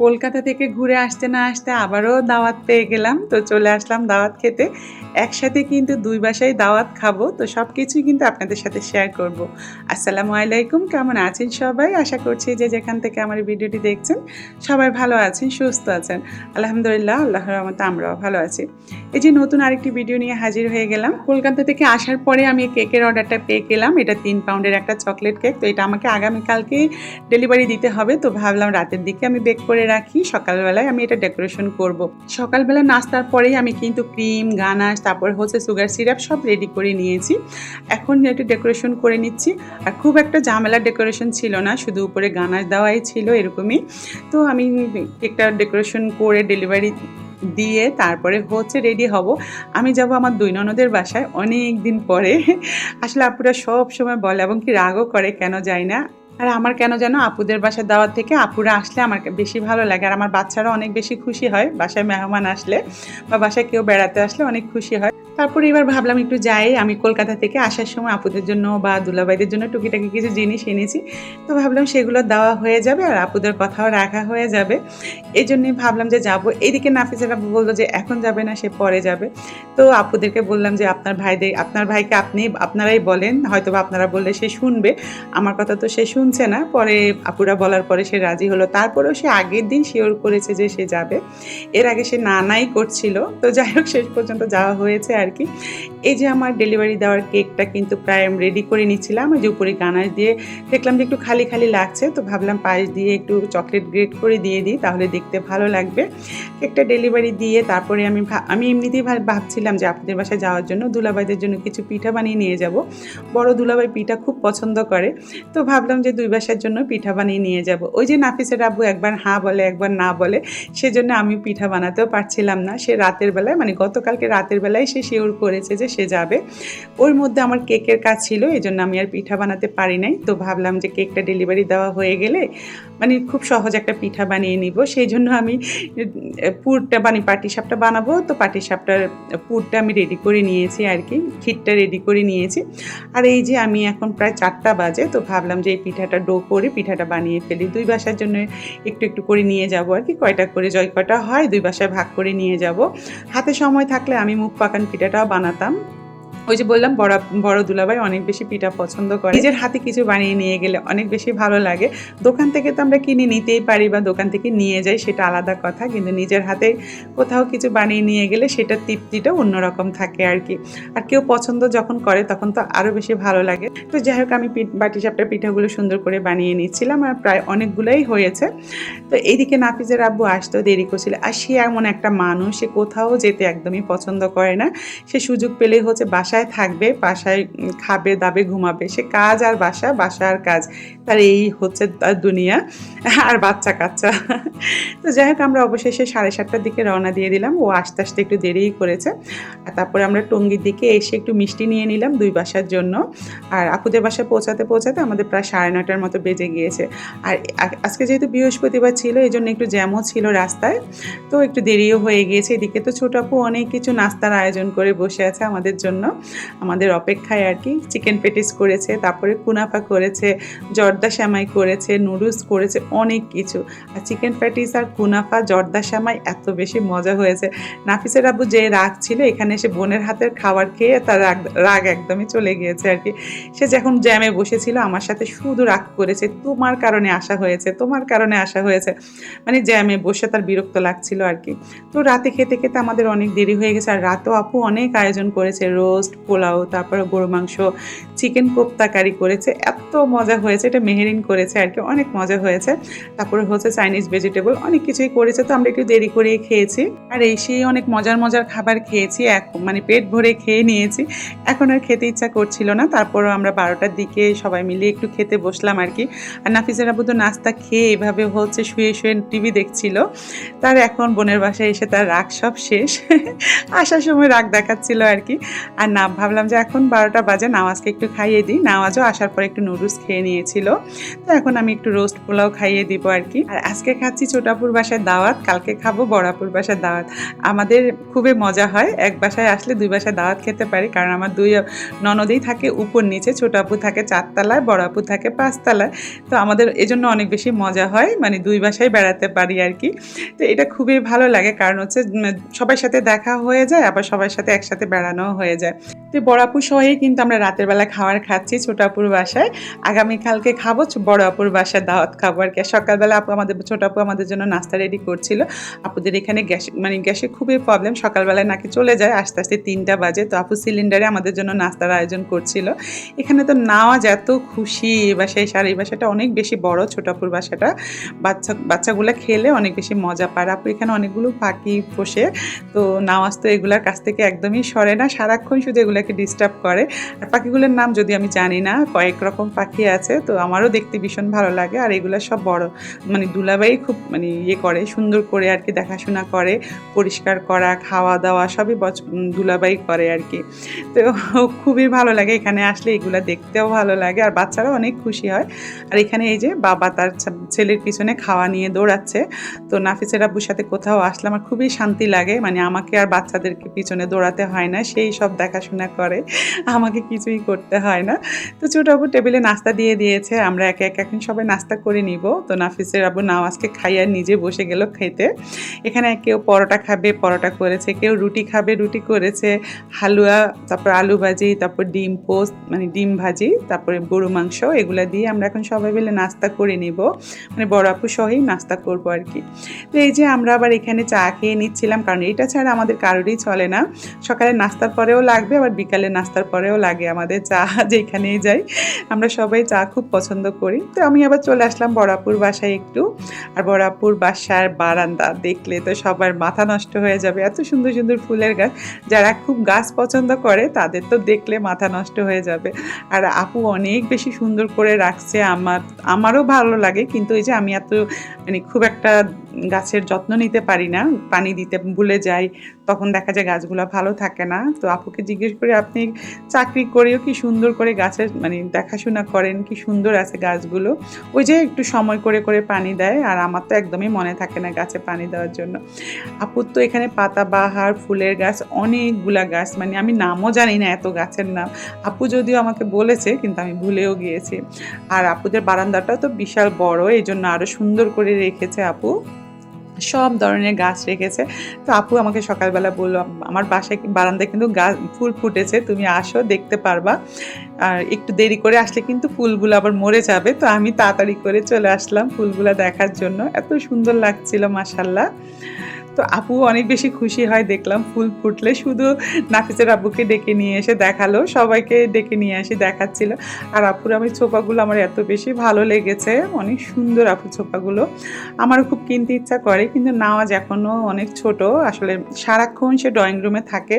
কলকাতা থেকে ঘুরে আসতে না আসতে আবারও দাওয়াত পেয়ে গেলাম। তো চলে আসলাম দাওয়াত খেতে। একসাথে কিন্তু দুই বাসায় দাওয়াত খাব। তো সব কিছুই কিন্তু আপনাদের সাথে শেয়ার করব। আসসালামু আলাইকুম। কেমন আছেন সবাই? আশা করছি যে যেখান থেকে আমার ভিডিওটি দেখছেন, সবাই ভালো আছেন, সুস্থ আছেন। আলহামদুলিল্লাহ আল্লাহ রহমতে আমরাও ভালো আছি। এই যে নতুন আরেকটি ভিডিও নিয়ে হাজির হয়ে গেলাম। কলকাতা থেকে আসার পরে আমি কেকের অর্ডারটা পেয়ে গেলাম। এটা তিন পাউন্ডের একটা চকলেট কেক তো এটা আমাকে আগামীকালকেই ডেলিভারি দিতে হবে। তো ভাবলাম রাতের দিকে আমি বেক করে রাখি, সকালবেলায় আমি এটা ডেকোরেশন করব। সকালবেলা নাস্তার পরেই আমি কিন্তু ক্রিম গানাশ, তারপর হচ্ছে সুগার সিরাপ সব রেডি করে নিয়েছি। এখন একটু ডেকোরেশন করে নিচ্ছি। আর খুব একটা ঝামেলার ডেকোরেশন ছিল না, শুধু উপরে গানাশ দেওয়াই ছিল এরকমই। তো আমি কেকটা ডেকোরেশন করে ডেলিভারি দিয়ে তারপরে হচ্ছে রেডি হব। আমি যাব আমার দুই ননদের বাসায় অনেক দিন পরে। আসলে আপুরা সব সময় বলে এবং কি রাগও করে, কেন যায় না? আর আমার কেন যেন আপুদের বাসায় দাওয়াত থেকে আপুরা আসলে আমার বেশি ভালো লাগে। আর আমার বাচ্চারা অনেক বেশি খুশি হয় বাসায় মেহমান আসলে বা বাসায় কেউ বেড়াতে আসলে অনেক খুশি হয়। তারপরে এবার ভাবলাম একটু যাই। আমি কলকাতা থেকে আসার সময় আপুদের জন্য বা দুলাবাইদের জন্য টুকিটাকি কিছু জিনিস এনেছি। তো ভাবলাম সেগুলো দেওয়া হয়ে যাবে আর আপুদের কথাও রাখা হয়ে যাবে। এই জন্যই ভাবলাম যে যাব। এইদিকে নাফিসের আপু বলল যে এখন যাবে না, সে পরে যাবে। তো আপুদেরকে বললাম যে আপনার ভাইদের আপনার ভাইকে আপনি আপনারাই বলেন। হয়তো বা আপনারা বললে সে শুনবে। আমার কথা তো সে শুনছে না, পরে আপুরা বলার পরে সে রাজি হলো। তারপরেও সে আগের দিন শিওর করেছে যে সে যাবে। এর আগে সে না নাই করছিল। তো যাই হোক, শেষ পর্যন্ত যাওয়া হয়েছে আর কি। এই যে আমার ডেলিভারি দেওয়ার কেকটা কিন্তু প্রায় আমি রেডি করে নিচ্ছিলাম। যে উপরে গানার দিয়ে দেখলাম যে একটু খালি খালি লাগছে। তো ভাবলাম পায়েস দিয়ে একটু চকলেট গ্রেট করে দিয়ে দিই, তাহলে দেখতে ভালো লাগবে। কেকটা ডেলিভারি দিয়ে তারপরে আমি আমি এমনিতেই ভাব- ভাবছিলাম যে আপনাদের বাসায় যাওয়ার জন্য দুলাভাইদের জন্য কিছু পিঠা বানিয়ে নিয়ে যাব। বড় দুলাভাই পিঠা খুব পছন্দ করে। তো ভাবলাম যে দুই বাসার জন্য পিঠা বানিয়ে নিয়ে যাব। ওই যে নাফিসের আব্বু একবার হ্যাঁ বলে, একবার না বলে, সেজন্য আমি পিঠা বানাতেও পারছিলাম না। সে রাতের বেলায় মানে গতকালকে রাতের বেলায় সে শিওর করেছে যে সে যাবে। ওর মধ্যে আমার কেকের কাজ ছিল এই জন্য আমি আর পিঠা বানাতে পারি নাই। তো ভাবলাম যে কেকটা ডেলিভারি দেওয়া হয়ে গেলে মানে খুব সহজ একটা পিঠা বানিয়ে নিব। সেই জন্য আমি পুরটা মানে পাটিসাপটা বানাবো। তো পাটিসাপটার পুরটা আমি রেডি করে নিয়েছি আর কি। ক্ষীরটা রেডি করে নিয়েছি। আর এই যে আমি এখন প্রায় চারটা বাজে, তো ভাবলাম যে এই পিঠাটা ডো করে পিঠাটা বানিয়ে ফেলি। দুই বাসার জন্য একটু একটু করে নিয়ে যাব আর কি। কয়টা করে জয় কয়টা হয়, দুই বাসায় ভাগ করে নিয়ে যাব। হাতে সময় থাকলে আমি মুখ পাকান পিঠাটাও বানাতাম। ওই যে বললাম, বড় বড় দুলাভাই অনেক বেশি পিঠা পছন্দ করে। নিজের হাতে কিছু বানিয়ে নিয়ে গেলে অনেক বেশি ভালো লাগে। দোকান থেকে তো আমরা কিনে নিতেই পারি বা দোকান থেকে নিয়ে যাই, সেটা আলাদা কথা। কিন্তু নিজের হাতে কোথাও কিছু বানিয়ে নিয়ে গেলে সেটার তৃপ্তিটা অন্যরকম থাকে আর কি। আর কেউ পছন্দ যখন করে, তখন তো আরও বেশি ভালো লাগে। তো যাই হোক, আমি পিঠ, বাটি সাপটা পিঠাগুলো সুন্দর করে বানিয়ে নিচ্ছিলাম আর প্রায় অনেকগুলোই হয়েছে। তো এইদিকে নাফিজের আব্বু আসতেও দেরি করছিল। আর সে এমন একটা মানুষ, সে কোথাও যেতে একদমই পছন্দ করে না। সে সুযোগ পেলেই হচ্ছে বাসায় থাকবে, বাসায় খাবে, দাবে, ঘুমাবে। সে কাজ আর বাসা বাসা আর কাজ। তার এই হচ্ছে তার দুনিয়া আর বাচ্চা কাচ্চা তো যাই হোক, আমরা অবশেষে সাড়ে সাতটার দিকে রওনা দিয়ে দিলাম। ও আস্তে আস্তে একটু দেরিই করেছে। আর তারপরে আমরা টঙ্গির দিকে এসে একটু মিষ্টি নিয়ে নিলাম দুই বাসার জন্য। আর আপুদের বাসায় পৌঁছাতে পৌঁছাতে আমাদের প্রায় সাড়ে নটার মতো বেজে গিয়েছে। আর আজকে যেহেতু বৃহস্পতিবার ছিল এই জন্য একটু জ্যামও ছিল রাস্তায়। তো একটু দেরিও হয়ে গিয়েছে। এদিকে তো ছোট আপু অনেক কিছু নাস্তার আয়োজন করে বসে আছে আমাদের জন্য। আমাদের অপেক্ষায় আর কি। চিকেন পেটিস করেছে, তারপরে কুনাফা করেছে, জর্দা শ্যামাই করেছে নুডলস করেছে, অনেক কিছু। আর চিকেন প্যাটিস আর কুনাফা, জর্দা শ্যামাই এত বেশি মজা হয়েছে। নাফিসের আবু যে রাগ ছিল, এখানে এসে বোনের হাতের খাবার খেয়ে তার রাগ রাগ একদমই চলে গিয়েছে আর কি। সে যখন জ্যামে বসেছিল, আমার সাথে শুধু রাগ করেছে, তোমার কারণে আসা হয়েছে, তোমার কারণে আসা হয়েছে। মানে জ্যামে বসে তার বিরক্ত লাগছিল আর কি। তো রাতে খেতে খেতে আমাদের অনেক দেরি হয়ে গেছে। আর রাতেও আপু অনেক আয়োজন করেছে, রোস্ট পোলাও, তারপরে গরু মাংস চিকেন কোপ্তা কারি করেছে। এত মজা হয়েছে, এটা মেহেরিন করেছে আর কি, অনেক মজা হয়েছে। তারপরে হচ্ছে চাইনিজ ভেজিটেবল অনেক কিছুই করেছে, তো আমরা একটু দেরি করেই খেয়েছি। আর এসেই অনেক মজার মজার খাবার খেয়েছি, এক মানে পেট ভরে খেয়ে নিয়েছি। এখন আর খেতে ইচ্ছা করছিল না, তারপরও আমরা বারোটার দিকে সবাই মিলে একটু খেতে বসলাম আর কি। আর নাফিসের আবু তো নাস্তা খেয়ে এভাবে হচ্ছে শুয়ে শুয়ে টিভি দেখছিল। তার এখন বোনের বাসায় এসে তার রাগ সব শেষ। আসার সময় রাগ দেখাচ্ছিল আর কি। আর না ভাবলাম যে এখন বারোটা বাজে, নামাজকে একটু খাইয়ে দিই। নামাজও আসার পর একটু নুডলস খেয়ে নিয়েছিল। তো এখন আমি একটু রোস্ট পোলাও খাইয়ে দিব আর কি। আর আজকে খাচ্ছি ছোটাপুর বাসায় দাওয়াত, কালকে খাব বড়াপুর বাসায় দাওয়াত। আমাদের খুবই মজা হয়, এক বাসায় আসলে দুই বাসায় দাওয়াত খেতে পারি। কারণ আমার দুই ননদেই থাকে, উপর নিচে ছোট আপু থাকে চারতলায় বড় আপু থাকে পাঁচতলায়। তো আমাদের এজন্য অনেক বেশি মজা হয় মানে দুই বাসায় বেড়াতে পারি আর কি। তো এটা খুবই ভালো লাগে, কারণ হচ্ছে সবার সাথে দেখা হয়ে যায়, আবার সবার সাথে একসাথে বেড়ানো হয়ে যায়। তো বড় আপু সহই কিন্তু আমরা রাতের বেলা খাবার খাচ্ছি ছোট আপুর বাসায়। আগামীকালকে খাব বড় আপুর বাসায় দাওয়াত খাব আর কি। সকালবেলা আপু আমাদের ছোট আপু আমাদের জন্য নাস্তা রেডি করছিল। আপুদের এখানে গ্যাস মানে গ্যাসে খুবই প্রবলেম সকালবেলায় নাকি চলে যায়, আস্তে আস্তে তিনটা বাজে। তো আপু সিলিন্ডারে আমাদের জন্য নাস্তার আয়োজন করছিল। এখানে তো নাওয়াজ এত খুশি বাসায় সার এই বাসাটা অনেক বেশি বড় ছোটাপুর বাসাটা। বাচ্চা বাচ্চাগুলো খেলে অনেক বেশি মজা পায়। আপু এখানে অনেকগুলো পাখি পোষে। তো নাওয়াজ তো এগুলার কাছ থেকে একদমই সরে না। সারাক্ষণ শুধু এগুলোকে ডিস্টার্ব করে। আর পাখিগুলোর নাম যদি আমি জানি না, কয়েক রকম পাখি আছে, তো আমারও দেখতে ভীষণ ভালো লাগে। আর এগুলো সব বড় মানে দুলাবাই খুব মানে ইয়ে করে, সুন্দর করে আর কি দেখাশোনা করে, পরিষ্কার করা, খাওয়া দাওয়া সবই দুলাবাই করে আর কি। তো খুবই ভালো লাগে এখানে আসলে, এগুলো দেখতেও ভালো লাগে। আর বাচ্চারাও অনেক খুশি হয়। আর এখানে এই যে বাবা তার ছেলের পিছনে খাওয়া নিয়ে দৌড়াচ্ছে। তো নাফিসের আব্বুর সাথে কোথাও আসলে আমার খুবই শান্তি লাগে। মানে আমাকে আর বাচ্চাদেরকে পিছনে দৌড়াতে হয় না। সেই সব দেখাশোনা করে, আমাকে কিছুই করতে হয় না। তো ছোট আব্বু টেবিলে নাস্তা দিয়ে দিয়েছে, আমরা একে একে এখন সবাই নাস্তা করে নিব। তো নাফিসের আব্বু নামাজকে খাইয়া নিজে বসে গেল খেতে। এখানে কেউ পরোটা খাবে, পরোটা করেছে, কেউ রুটি খাবে, রুটি করেছে, হালুয়া, তারপর আলু ভাজি, তারপর ডিম পোস্ট মানে ডিম ভাজি, তারপরে গরু মাংস, এগুলা দিয়ে আমরা এখন সবাই মিলে নাস্তা করে নিব। মানে বড় আপু সহই নাস্তা করব আর কি। তো এই যে আমরা আবার এখানে চা খেয়ে নিচ্ছিলাম, কারণ এটা ছাড়া আমাদের কারোরই চলে না। সকালে নাস্তার পরেও লাগবে আবার বিকালে নাস্তার পরেও লাগে আমাদের চা যেখানেই যাই। আমরা সবাই চা খুব পছন্দ করি। তো আমি আবার চলে আসলাম বড়াপুর বাসায় একটু। আর বড়াপুর বাসার বারান্দা দেখলে তো সবার মাথা নষ্ট হয়ে যাবে। এত সুন্দর সুন্দর ফুলের গাছ। যারা খুব গাছ পছন্দ করে, তাদের তো দেখলে মাথা নষ্ট হয়ে যাবে। আর আপু অনেক বেশি সুন্দর করে রাখছে। আমার, আমারও ভালো লাগে। কিন্তু এই যে আমি এত মানে খুব একটা গাছের যত্ন নিতে পারি না, পানি দিতে ভুলে যাই, তখন দেখা যায় গাছগুলো ভালো থাকে না। তো আপুকে জিজ্ঞেস করে, আপনি চাকরি করেও কি সুন্দর করে গাছের মানে দেখাশোনা করেন? কি সুন্দর আছে গাছগুলো? ওই যে একটু সময় করে করে পানি দেয়, আর আমার তো একদমই মনে থাকে না গাছে পানি দেওয়ার জন্য। আপুর তো এখানে পাতাবাহার, ফুলের গাছ, অনেকগুলা গাছ মানে আমি নামও জানি না এত গাছের নাম। আপু যদিও আমাকে বলেছে, কিন্তু আমি ভুলেও গিয়েছি। আর আপুদের বারান্দাটাও তো বিশাল বড় এই জন্য আরও সুন্দর করে রেখেছে আপু। সব ধরনের গাছ রেখেছে। তো আপু আমাকে সকালবেলা বলল, আমার বাসায় বারান্দায় কিন্তু গাছ ফুল ফুটেছে, তুমি আসো, দেখতে পারবা। আর একটু দেরি করে আসলে কিন্তু ফুলগুলো আবার মরে যাবে। তো আমি তাড়াতাড়ি করে চলে আসলাম ফুলগুলো দেখার জন্য। এত সুন্দর লাগছিল মাসাল্লাহ তো আপু অনেক বেশি খুশি হয় দেখলাম, ফুল ফুটলে শুধু নাফিসের আব্বুকে ডেকে নিয়ে এসে দেখাল, সবাইকে ডেকে নিয়ে এসে দেখাচ্ছিল। আর আপুর আমি ছোপাগুলো আমার এত বেশি ভালো লেগেছে, অনেক সুন্দর আপু ছোপাগুলো। আমারও খুব কিনতে ইচ্ছা করে, কিন্তু নাওয়াজ এখনও অনেক ছোট, আসলে সারাক্ষণ সে ড্রয়িং রুমে থাকে,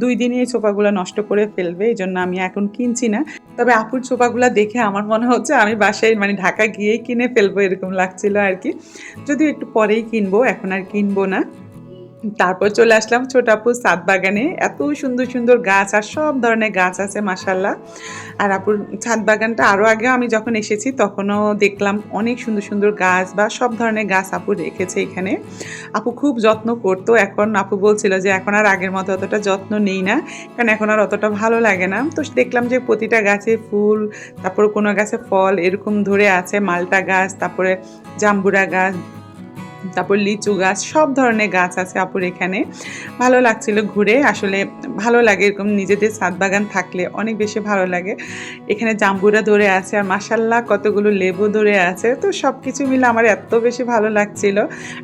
দুই দিনে এই ছোপাগুলো নষ্ট করে ফেলবে এই জন্য আমি এখন কিনছি না। তবে আপুর ছোপাগুলো দেখে আমার মনে হচ্ছে আমি বাসায় মানে ঢাকা গিয়েই কিনে ফেলব এরকম লাগছিল আর কি। যদিও একটু পরেই কিনবো, এখন আর কিনবো না। তারপর চলে আসলাম ছোট আপুর সাত বাগানে। এত সুন্দর সুন্দর গাছ আর সব ধরনের গাছ আছে মাসাল্লাহ আর আপুর ছাদ বাগানটা আরও আগে আমি যখন এসেছি, তখনও দেখলাম অনেক সুন্দর সুন্দর গাছ বা সব ধরনের গাছ আপু রেখেছে এখানে। আপু খুব যত্ন করতো, এখন আপু বলছিল যে এখন আর আগের মতো অতটা যত্ন নেই না, কারণ এখন আর অতটা ভালো লাগে না। তো দেখলাম যে প্রতিটা গাছে ফুল, তারপর কোনো গাছে ফল এরকম ধরে আছে, মালটা গাছ, তারপরে জাম্বুরা গাছ তারপর লিচু গাছ, সব ধরনের গাছ আছে আপুর এখানে। ভালো লাগছিল ঘুরে। আসলে ভালো লাগে এরকম নিজেদের ছাদ বাগান থাকলে, অনেক বেশি ভালো লাগে। এখানে জাম্বুরা ধরে আছে আর মাসাল্লাহ কতগুলো লেবু ধরে আছে। তো সব কিছু মিলে আমার এত বেশি ভালো লাগছিল।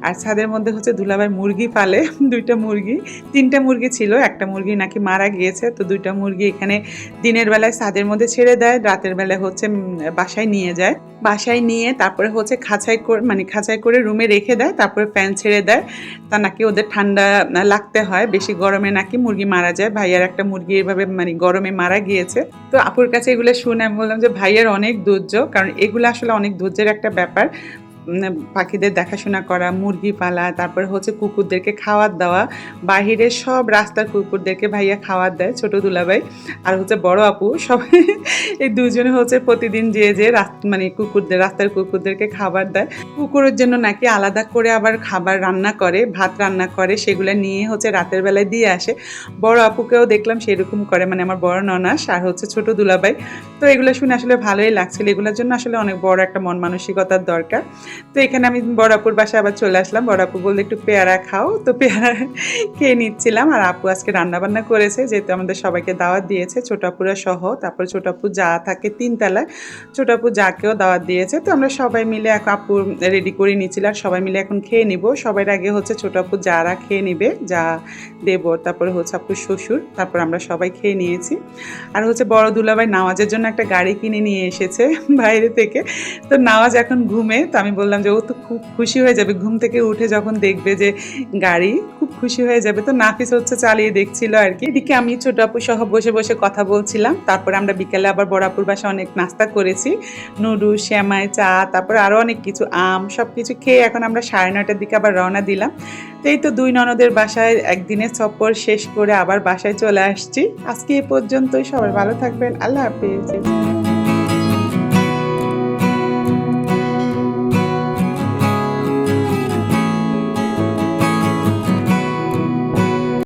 আর ছাদের মধ্যে হচ্ছে দুলাভাই মুরগি পালে, দুইটা মুরগি, তিনটা মুরগি ছিল, একটা মুরগি নাকি মারা গিয়েছে। তো দুইটা মুরগি এখানে দিনের বেলায় ছাদের মধ্যে ছেড়ে দেয়, রাতের বেলায় হচ্ছে বাসায় নিয়ে যায়। বাসায় নিয়ে তারপরে হচ্ছে খাঁচাই করে মানে খাঁচাই করে রুমে রেখে দেয়। তারপরে ফ্যান ছেড়ে দেয়। তা নাকি ওদের ঠান্ডা লাগতে হয়, বেশি গরমে নাকি মুরগি মারা যায়। ভাইয়ার একটা মুরগি এভাবে মানে গরমে মারা গিয়েছে। তো আপুর কাছে এগুলো শুনে আমি বললাম যে, ভাইয়ার অনেক ধৈর্য। কারণ এগুলো আসলে অনেক ধৈর্যের একটা ব্যাপার। পাখিদের দেখাশোনা করা, মুরগি পালা, তারপরে হচ্ছে কুকুরদেরকে খাবার দেওয়া বাহিরের সব রাস্তার কুকুরদেরকে ভাইয়া খাওয়ার দেয় ছোট দুলাভাই আর হচ্ছে বড় আপু। সবাই এই দুজনে হচ্ছে প্রতিদিন যে যে মানে কুকুরদের, রাস্তার কুকুরদেরকে খাবার দেয়। কুকুরের জন্য নাকি আলাদা করে আবার খাবার রান্না করে, ভাত রান্না করে, সেগুলো নিয়ে হচ্ছে রাতের বেলায় দিয়ে আসে। বড় আপুকেও দেখলাম সেরকম করে মানে আমার বড় ননাস আর হচ্ছে ছোট দুলাভাই। তো এগুলো শুনে আসলে ভালোই লাগছিল। এগুলোর জন্য আসলে অনেক বড় একটা মন মানসিকতার দরকার। তো এখানে আমি বড় আপুর বাসায় আবার চলে আসলাম। বড় আপু বললে, একটু পেয়ারা খাও। তো পেয়ারা খেয়ে নিচ্ছিলাম। আর আপু আজকে রান্না বান্না করেছে, যেহেতু আমাদের সবাইকে দাওয়াত দিয়েছে, ছোটাপুরা সহ। তারপর ছোট আপু যা থাকে তিনতলায় ছোট আপু যাকেও দাওয়াত দিয়েছে। তো আমরা সবাই মিলে এক আপু রেডি করে নিচ্ছিল, আর সবাই মিলে এখন খেয়ে নিব। সবার আগে হচ্ছে ছোট আপু যারা খেয়ে নিবে, যা দেব। তারপরে হচ্ছে আপুর শ্বশুর, তারপর আমরা সবাই খেয়ে নিয়েছি। আর হচ্ছে বড় দুলাভাই নামাজের জন্য একটা গাড়ি কিনে নিয়ে এসেছে বাইরে থেকে। তো নামাজ এখন ঘুমে, তো আমি বললাম যে ও তো খুব খুশি হয়ে যাবে। ঘুম থেকে উঠে যখন দেখবে যে গাড়ি খুব খুশি হয়ে যাবে, তো নাফিস হচ্ছে চালিয়ে দেখছিল আর কি। এদিকে আমি ছোট আপু সহ বসে বসে কথা বলছিলাম। তারপরে আমরা বিকেলে আবার বড়াপুর বাসায় অনেক নাস্তা করেছি। নুডলস শ্যামাই চা, তারপর আরও অনেক কিছু, আম সব কিছু খেয়ে এখন আমরা সাড়ে নয়টার দিকে আবার রওনা দিলাম। তো এই তো দুই ননদের বাসায় একদিনের সফর শেষ করে আবার বাসায় চলে আসছি। আজকে এ পর্যন্তই, সবাই ভালো থাকবেন। আল্লাহ হাফিজ।